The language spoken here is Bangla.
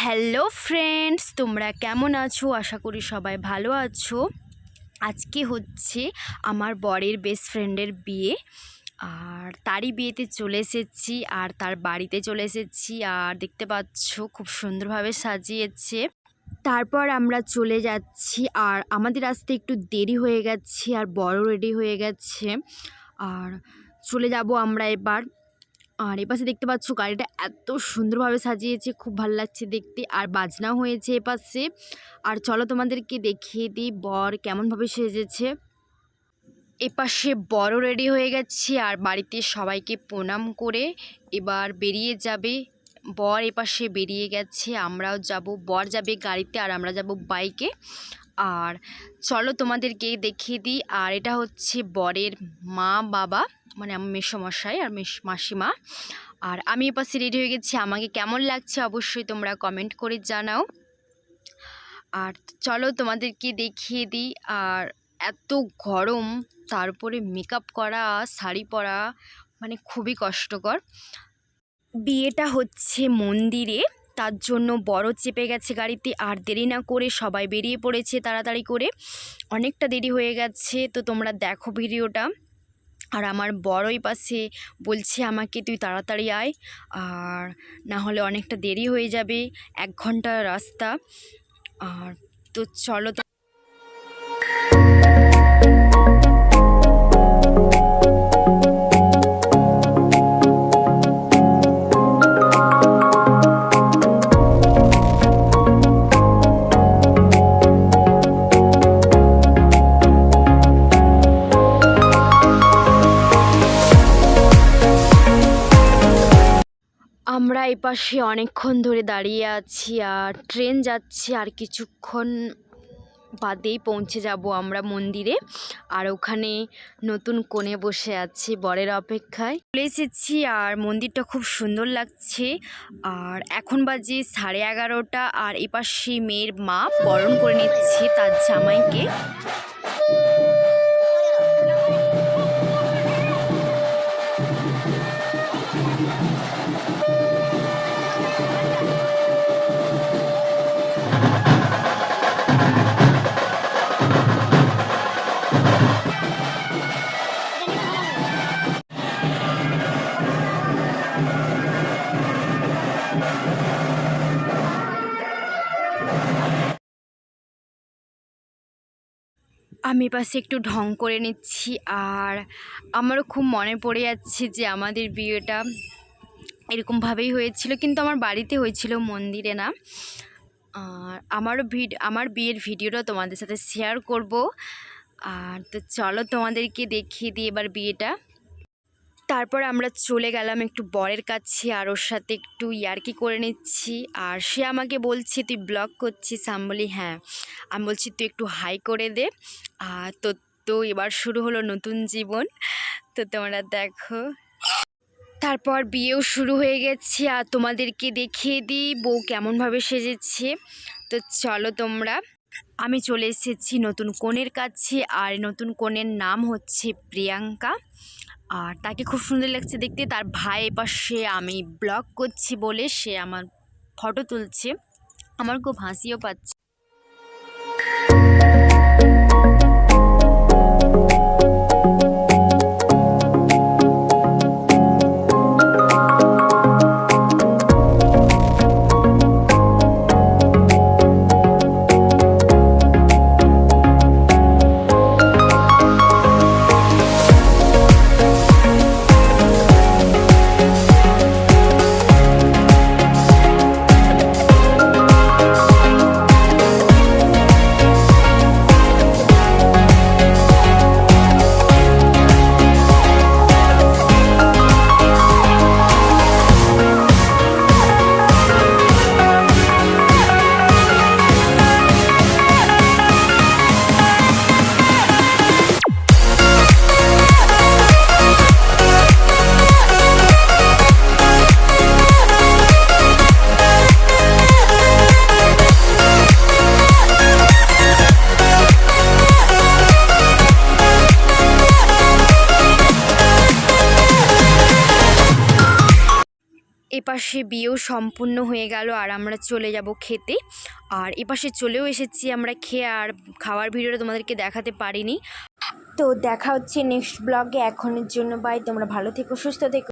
হ্যালো ফ্রেন্ডস, তোমরা কেমন আছো? আশা করি সবাই ভালো আছো। আজকে হচ্ছে আমার বরের বেস্ট ফ্রেন্ডের বিয়ে। আর তারই বিয়েতে চলে এসেছি, আর তার বাড়িতে চলে এসেছি, আর দেখতে পাচ্ছ খুব সুন্দরভাবে সাজিয়েছে। তারপর আমরা চলে যাচ্ছি, আর আমাদের আসতে একটু দেরি হয়ে গেছে, আর বড় রেডি হয়ে গেছে। আর চলে যাব আমরা এবার। আর এপাশে দেখতে পাচ্ছ গাড়িটা এত সুন্দরভাবে সাজিয়েছে, খুব ভালো লাগছে দেখতে আর বাজনা হয়েছে এপাশে। আর চলো তোমাদেরকে দেখিয়ে দিই বর কেমনভাবে সেজেছে। এপাশে বড় রেডি হয়ে গেছে আর বাড়িতে সবাইকে প্রণাম করে এবার বেরিয়ে যাবে। বর এপাশে বেরিয়ে গেছে, আমরাও যাব। বর যাবে গাড়িতে আর আমরা যাব বাইকে। আর চলো তোমাদেরকে দেখিয়ে দিই, আর এটা হচ্ছে বরের মা, বাবা মানে আমার মেসোমশাই আর মেস, মাসিমা। আর আমি এপাশে রেডি হয়ে গেছি। আমাকে কেমন লাগছে অবশ্যই তোমরা কমেন্ট করে জানাও। আর চলো তোমাদেরকে দেখিয়ে দিই, আর এত গরম, তারপরে মেকআপ করা, শাড়ি পরা মানে খুবই কষ্টকর। বিয়েটা হচ্ছে মন্দিরে। তার জন্য বড় চেপে গেছে গাড়িতে আর দেরি না করে সবাই বেরিয়ে পড়েছে তাড়াতাড়ি করে। অনেকটা দেরি হয়ে গেছে, তো তোমরা দেখো ভিডিওটা। আর আমার বড়ই পাশে বলছে আমাকে, তুই তাড়াতাড়ি আয়। আর না হলে অনেকটা দেরি হয়ে যাবে, এক ঘণ্টা রাস্তা। আর তো চলো তো আমরা এপাশে অনেকক্ষণ ধরে দাঁড়িয়ে আছি আর ট্রেন যাচ্ছে আর কিছুক্ষণ বাদেই পৌঁছে যাব আমরা মন্দিরে। আর ওখানে নতুন কোণে বসে আছে বরের অপেক্ষায়। চলে এসেছি আর মন্দিরটা খুব সুন্দর লাগছে। আর এখন বাজে সাড়ে এগারোটা আর এপাশে মেয়ের মা বরণ করে নিচ্ছে তার জামাইকে। আমি পাশে একটু ঢং করে নিচ্ছি আর আমারও খুব মনে পড়ে যাচ্ছে যে আমাদের বিয়েটা এরকমভাবেই হয়েছিল, কিন্তু আমার বাড়িতে হয়েছিল মন্দিরে না। আর আমারও ভিড, আমার বিয়ের ভিডিওটা তোমাদের সাথে শেয়ার করব। আর তো চলো তোমাদেরকে দেখিয়ে দিই এবার বিয়েটা। তারপর আমরা চলে গেলাম একটু বরের কাছে, আর ওর সাথে একটু ইয়ার্কি করে নিচ্ছি। আর সে আমাকে বলছে, তুই ব্লগ করছিস? আমি বলি হ্যাঁ। আমি বলছি, তুই একটু হাই করে দে। আর তো তো এবার শুরু হলো নতুন জীবন। তো তোমরা দেখো। তারপর বিয়েও শুরু হয়ে গেছে, আর তোমাদেরকে দেখিয়ে দিই, বউ কেমনভাবে সেজেছে। তো চলো তোমরা। আমি চলে এসেছি নতুন কনের কাছে আর নতুন কনের নাম হচ্ছে প্রিয়াঙ্কা। আর তাকে খুব সুন্দর লাগছে দেখতে। তার ভাই পাশে আমি ব্লগ করছি বলে সে আমার ফটো তুলছে। আমার খুব হাসিও পাচ্ছে। পাশে বিয়েও সম্পূর্ণ হয়ে গেল আর আমরা চলে যাব খেতে। আর এপাশে চলেও এসেছি আমরা খেয়ে আর খাওয়ার ভিডিওটা তোমাদেরকে দেখাতে পারিনি। তো দেখা হচ্ছে নেক্সট ব্লগে এখনের জন্য বাই তোমরা ভালো থেকো, সুস্থ থেকো।